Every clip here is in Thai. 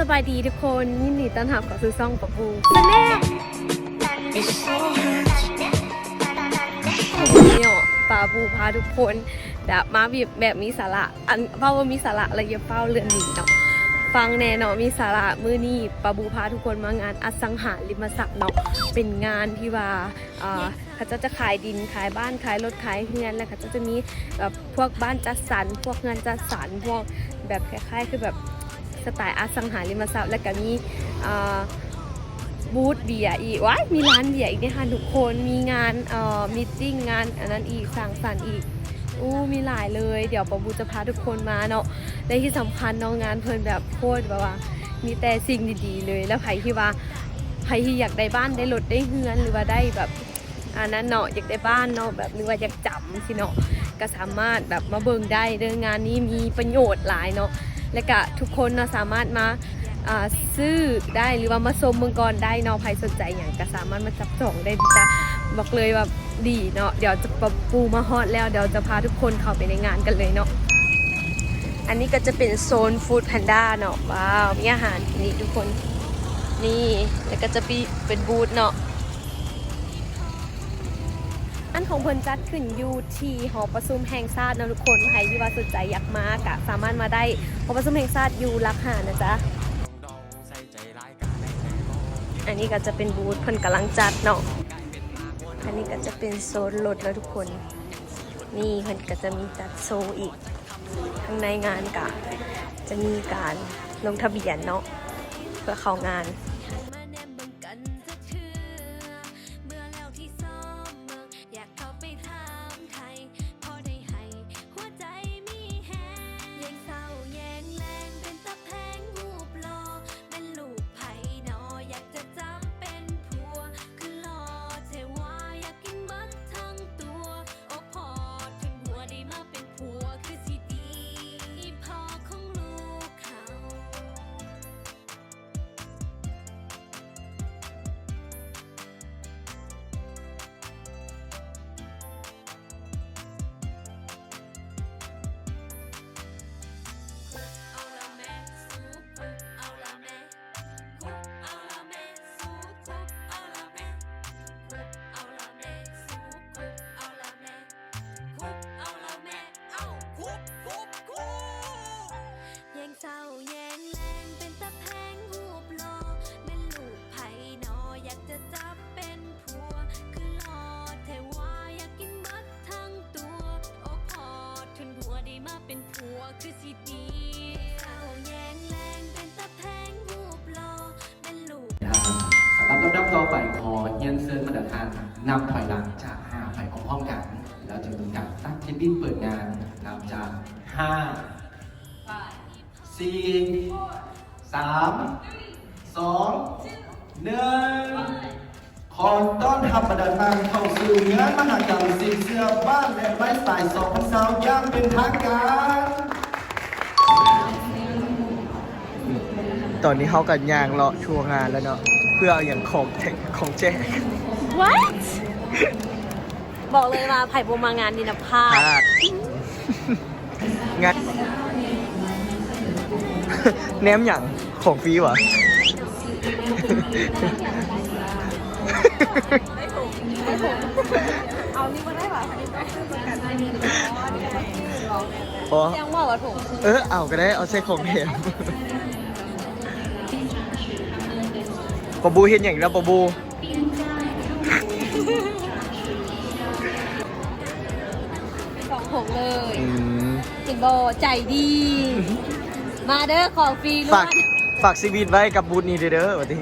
สบายดีทุกคนยินดีต้อนรับเข้าสู่ซ่องปะปูสแน่เนี่ยปาบูพาทุกคนแบบมาแบบแบบมีสาระอันเฝ้าว่ามีสาระอะไรอย่าเฝ้าเรือนหนีเนาะฟังแน่เนาะมีสาระมื้อนี้ปาบูพาทุกคนมางานอสังหาริมทรัพย์เนาะเป็นงานที่ว่าอ่าเขาจะจะขายดินขายบ้านขายรถขายเฮือนแล้วเขาจะจะมีแบบพวกบ้านจัดสรรพวกเงินจัดสรรพวกแบบคล้ายๆ คือแบบ สไตล์อสังหาริมทรัพย์แล้วก็มีบูธเบียร์อีกว้ายมีร้านเบียร์อีกเนี่ยค่ะทุกคนมีงานเอ่อมีติ้งงานอันนั้นอีกสั่งสรรค์อีกอู้มีหลายเลย เดี๋ยวปะบูจะพาทุกคนมาเนาะและที่สำคัญนาะงานเพลินแบบโคตรแบบว่า มีแต่สิ่งดีๆ เลยแล้วใครที่ว่าใครที่อยากได้บ้านได้รถได้เฮือนหรือว่าได้แบบอันนั้นเนาะอยากได้บ้านเนาะแบบหรือว่าอยากจำสิเนาะก็สามารถแบบมาเบิ่งได้เรื่องงานนี้มีประโยชน์หลายเนาะ และก็ทุกคนเนาะสามารถมาซื้อได้หรือว่ามาชมเมืองกรได้เนาะใครสนใจอย่างก็สามารถมาจับจองได้จ้ะบอกเลยว่าดีเนาะเดี๋ยวจะปรับปูมาฮอตแล้วเดี๋ยวจะพาทุกคนเข้าไปในงานกันเลยเนาะอันนี้ก็จะเป็นโซนฟู้ดแพนด้าเนาะว้าวมีอาหารนี่ทุกคนนี่แล้วก็จะปีเป็นบูธเนาะ อันของเพิ่นจัดขึ้นอยู่ที่หอประชุมแห่งชาตินะทุกคนใครที่ว่าสนใจอยากมากะสามารถมาได้หอประชุมแห่งชาติอยู่รักหานะจ๊ะอันนี้ก็จะเป็นบูธเพิ่นกำลังจัดเนาะอันนี้ก็จะเป็นโซนรถแล้วทุกคน นี่เพิ่นก็จะมีจัดโซอีกข้างในงานกะจะมีการลงทะเบียนเนาะเพื่อเข้างาน คือสิดีเศร้าแยงแรงเป็นตะแพงหูบลอแม่ลูกสำหรับลำดับต่อไปขอเยียนเซินมาตรฐานนำถอยหลังจากห้าไปพร้อมๆกัน แล้วจึงเป็นการตั้งทิปปิ้นเปิดงานนับจากห้าสี่สามสองหนึ่งขอต้อนรับประดานทางเข้าสู่งานมหกรรมสีเสื้อบ้านและไม้สายสองพันสาวย่างเป็นทางการ ตอนนี้เขากันยางเลาะชัวร์งานแล้วเนาะเพื่อเอาอย่างของแจกของแจก What บอกเลยว่าไผ่บูมางานดินภาพพลาด งานแนมอย่างของฟรีวะเอานี่มาได้ป่ะอันนี้ก็คือประกันอันนี้อ๋อยังบอกว่าถุงเออเอาก็ได้เอาใส่ของแถม ปะบูเห็นอย่างแล้วปะบูสองถุงเลยอืมจินโบใจดี มาเด้อของฟรีล้ฝาวกนฝากซีวีดไว้กับบูธนี้เด้อเด้อวันนี้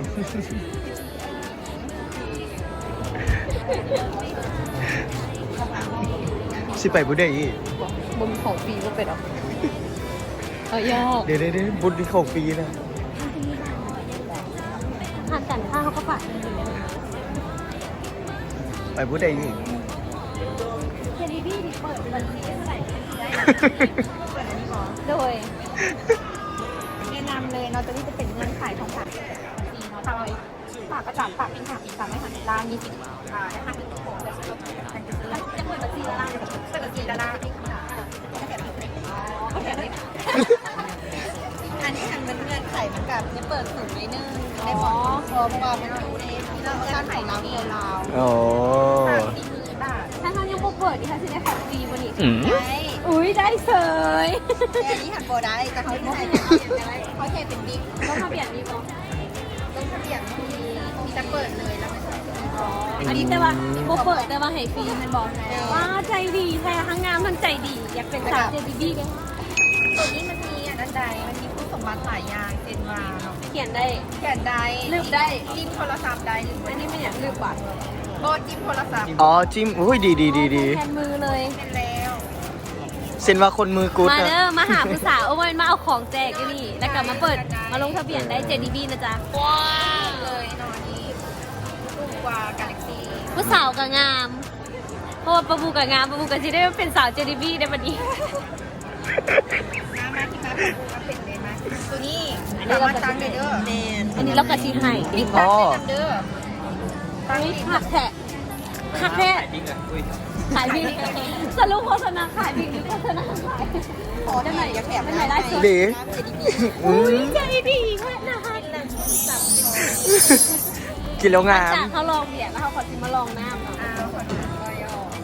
สิไปบูธได้อีกมึงของฟรีก็เป็นหรอเอายอกเดี๋ยวเดี๋ยวเดี๋ยวบูธนี้ของฟรีนะ ทานกันข้าวเขาก็ฝากไปบูธได้อีกเทลีบี้ที่เปิดบัญชีเท่าไหร่โดยแนะนำเลยเนาะตัวนี้จะเป็นเงื่อนไขของการปีเนาะถ้าเราฝากกระจับฝากเป็นค่ะปีสามไม่หันล้านมีสิทธิ์อ่าได้ห้าสิบโค้งเลยจะเปิดบัญชีละล้านเปิดบัญชีละล้าน โอเคอันนี้หันเป็นเงื่อนไขส่มันกับจะเปิดสูงนิดนึงได้บอกเพราะว่ามันรู้ในที่เราการขายเราเดียวเราโอ้สี่หมื่นบาทถ้าเขายังบ่เปิดดิค่ะสิได้ของฟรีวันนี้อืมได้อุ้ยได้เสยแต่อันนี้หันโบได้แต่เขาไม่ใช่เขาใช้เป็นบิ๊กต้องมาเปลี่ยนนี้บ่ต้องทะเบียนมีมีจะเปิดเลยแล้วไม่ใช่อันนี้แต่ว่าบ่เปิดแต่ว่าให้ฟรีแมันบอกว่าใจดีแท้ทั้งงามทั้งใจดี อยากเป็นสาวเจบีบี้กันตัวนี้มันมีอันนั้นใดมันมีผู้ส มบัติหลายอย่างเช่นว่าเนาะเขียนได้แขนใดลืมได้ จิ้มโทรศัพท์ใดหรืออันนี้ไม่อยากลืมบัตรโบจิ้มโทรศัพท์อ๋อจิ้มอุ้ยดีดีดีดีแทนมือเลย เป็นแล้วเซ็นว่าคนมือกูดมานะเด้อมาหาผู้สาวเอาไว้มาเอาของแจกอยู่นี่ แล้วก็มาเปิดมาลงทะเบียนได้เจดีบีนะจ๊ะ เลยเนอนนี้ถูกกว่ากาแล็กซี่ผู้สาวกับงาม เพราะว่าประบูกับงามประบูกับที่ได้เป็นสาวเจดีบีในวันนี้มามาที่มาของกูก็เป็นเลยมา ตัวนี้สามารถตั้งได้เด้อแมนอันนี้เราก็ชีให้ดิอ๋อเด้อตั้งนี่ติดหักแทะหักแทะขายบิ๊กสรุปโฆษณาขายบิ๊กหรือโฆษณาขายขอได้ไหนอย่าแผลบไม่ไหนได้สุดดีอือุ้ยมใจดีมากนะคะกินแล้วงามจากเขาลองเบียร์แล้วเขาขอชิมมาลองน้ำเนาะ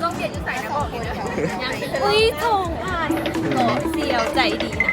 ต้องเปลี่ยนยุใส่นะบอกเลยอุ้ยทงอ่านโหเสียวใจดีนะ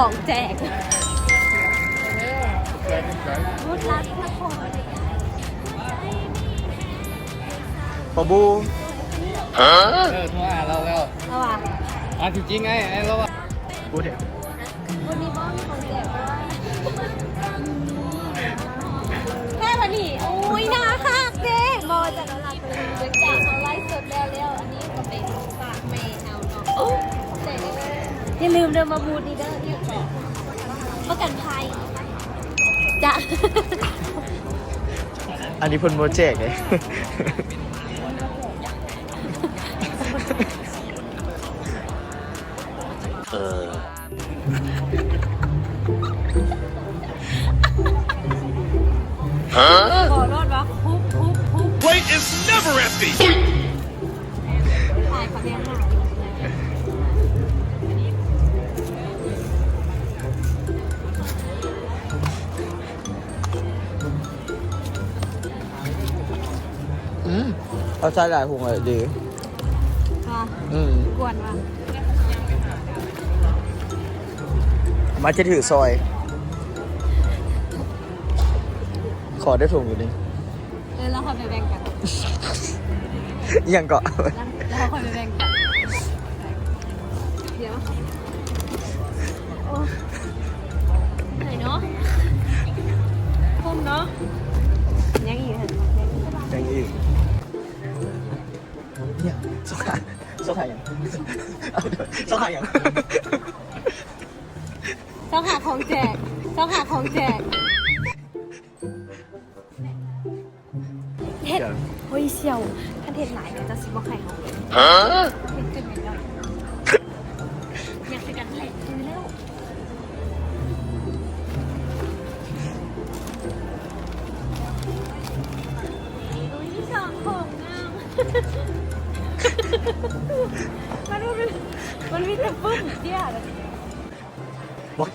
ของแจกรุดลักทุกคนปะบูเออโทรหาเราแล้วเอาว่ะอะจริงๆไงไอ้เราอะกูเถอะวันนี้บ้องมีของแจกด้วยแค่วันนี้โอ้ยน่าคักเด้บอจะนอนหลับไปเลยเดี๋ยวจากเขาไล่สดแล้วแล้วอันนี้ก็เป็นฝากเมย์เอาเนาะโอ้แจกได้เลยอย่าลืมเดินมาบูธนี่เด้อเนี่ย ประกันภัยจ้ะ อันนี้เพนโมเจกเลยขอรอดวะคุบคุบคุบ Plate is never empty. เอาใจหลายหุงเลยดี ค่ะอืม กวนว่ะมาจะถือซอย ขอได้ถุงอยู่นี่ เออแล้วค่อยไปแบ่งกันยังเกาะ แล้วค่อยไปแบ่งกันเดี๋ยวโอ้ไหนเนาะคุ้มเนาะ เนี่ยสขายสขายยังเอาเดี๋ยวสขายยังต้องหาของแจกต้องหาของแจกเห็ดเฮ้ยเชียวท่านเห็ดหลายก็จะซิบอกไข่เขาเห็ดจุดเหม็นแล้วอยากไปกันแหละซื้อแล้วอุ้ยสองของงาม ปึ้มเจี๊ยบบอก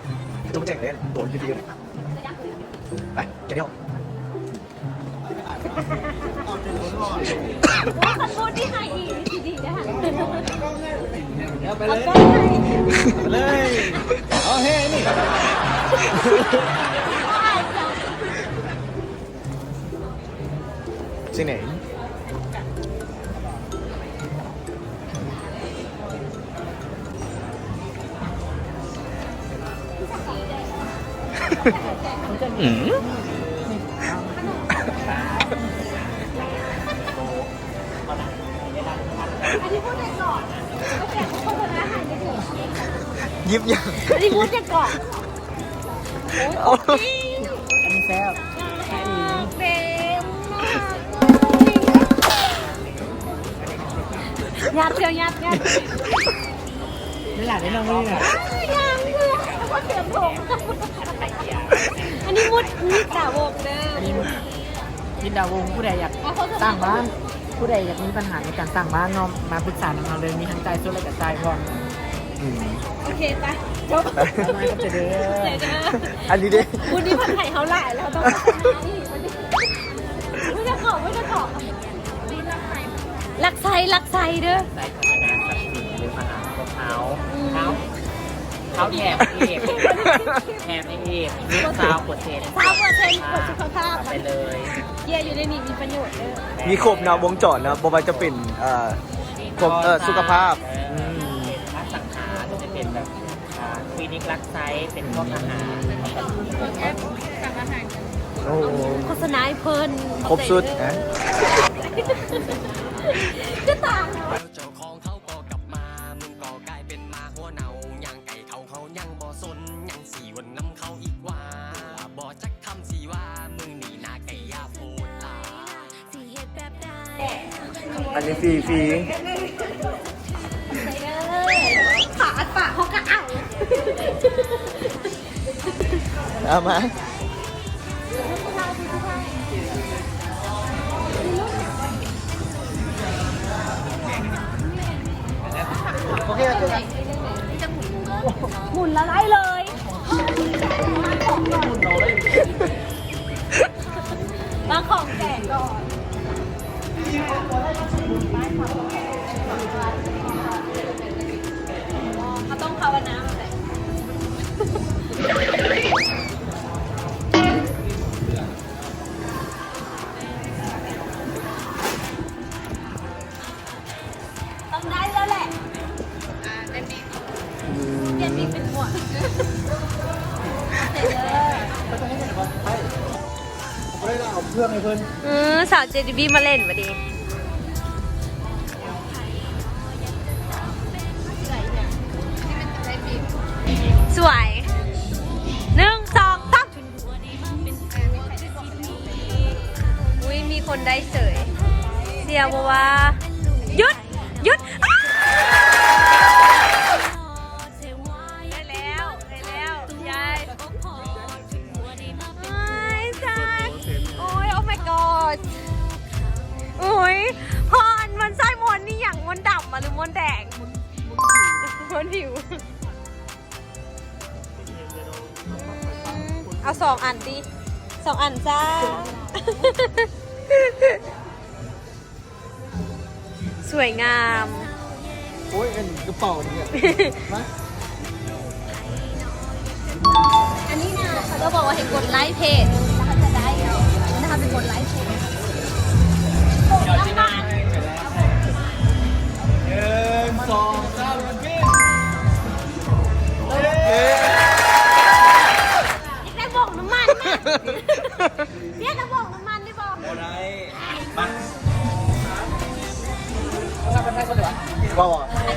ต้องแจกเลยโดนทีเดียวไปแกเดียวมันพูดที่ไฮอีดีดีนะคะไปเลยไปเลยเอาเฮ้นี่ที่ไหน อันนี้พูดแต่ก่อนก็แกโฆษณาอาหารกันเถอะยิบยัง อันนี้พูดแต่ก่อนเอาอันนี้แซ่บเต็มยัดเดียวยัดยัดไม่หลับได้นองนี่ะ ยังเพื่อนแล้วก็ เสียบผมอันนี้มุดนี่จ่าวกเด้อยินดาวงผู้ใดอยากเอาโฆษณาสร้างบ้าน ผู้ใดอยากมีปัญหาในการสร้างบ้านเนาะมาปรึกษาเราเลยมีทั้งใจสู้และกับใจพร้อมอืมโอเคไปจบไม่ก็จะเด้อเดี๋ยวนะอันนี้ดิวันนี้ผัดไข่เขาหลายแล้วต้องโฆษณาอีกวันนี้ไม่ได้ขอไม่ได้ขอลักไซลักไซเด้อใจธรรมดาสักสิ่งหรือปัญหาของเขาเขา เขาแถบเอกแถบเอกเลือกสาวกดเทนสามเปอร์เซ็นต์กดสุขภาพไปเลยเยี่ยอยู่ในนี้มีประโยชน์เด้อมีครบนะวงจรนะบว่าจะเป็นเอ่อครบเอ่อสุขภาพเออือมร้านสังหารจะเป็นแบบอ่าคลินิกรักไซส์เป็นพวกอาหารโอ้โฆษณาให้เพิ่นครบสุดนะก็ต่าง อันนี้ฟรีฟรีขาอัดปากเขาก็เอาเอามาโอเคโอเคหมุนละไล่เลยบางของแจกก่อน เขาต้องภาวนาแหละต้องได้แล้วแหละอืมเปลี่ยนมีเป็นหมวดเสร็จเลยเออสาวเจดีบีมาเล่นมาดี สวยหนึ่งสองสามอุ้ยมีคนได้เฉยเสียบอกว่าหยุดหยุดอ้าวได้แล้วได้แล้วยายไม่จ้าโอ้ยโอ้ my god โอ้ยพรมันไส้มนนี่อย่างมนดำมาหรือมนแดงมนต์ผิว เอาสองอันดิสองอันจ้า สวยงาม โอ้ยอันกระเป๋าเนี่ยมาอันนี้นะเขาจะบอกว่าให้กดไลค์เพจ เรียกจะบอกน้ำมันได้บอกโอ้ไรว่า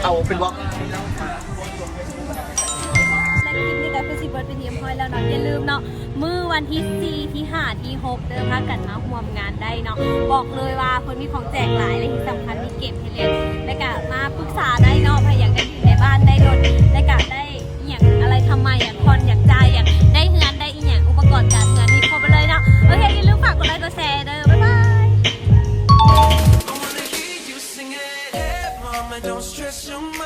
เอาเป็นวอล์กและคลิปนี้ก็คือสิบวันเป็นทีมพอยแล้วเนาะอย่าลืมเนาะมือวันที่4ที่5ที่6เดิมพากันมาร่วมงานได้เนาะบอกเลยว่าคนมีของแจกหลายและที่สำคัญมีเก็บให้เล่นและก็มาปรึกษาได้เนาะใครอยากได้อยู่ในบ้านได้รถและก็ได้อย่างอะไรทำไมอยากคอนอยากจ่ายอยากได้เฮือนได้อีหยังอุปกรณ์การ โอเคอย่าลืมฝากกดไลค์กดแชร์เด้อบ๊ายบาย don't stress your mind.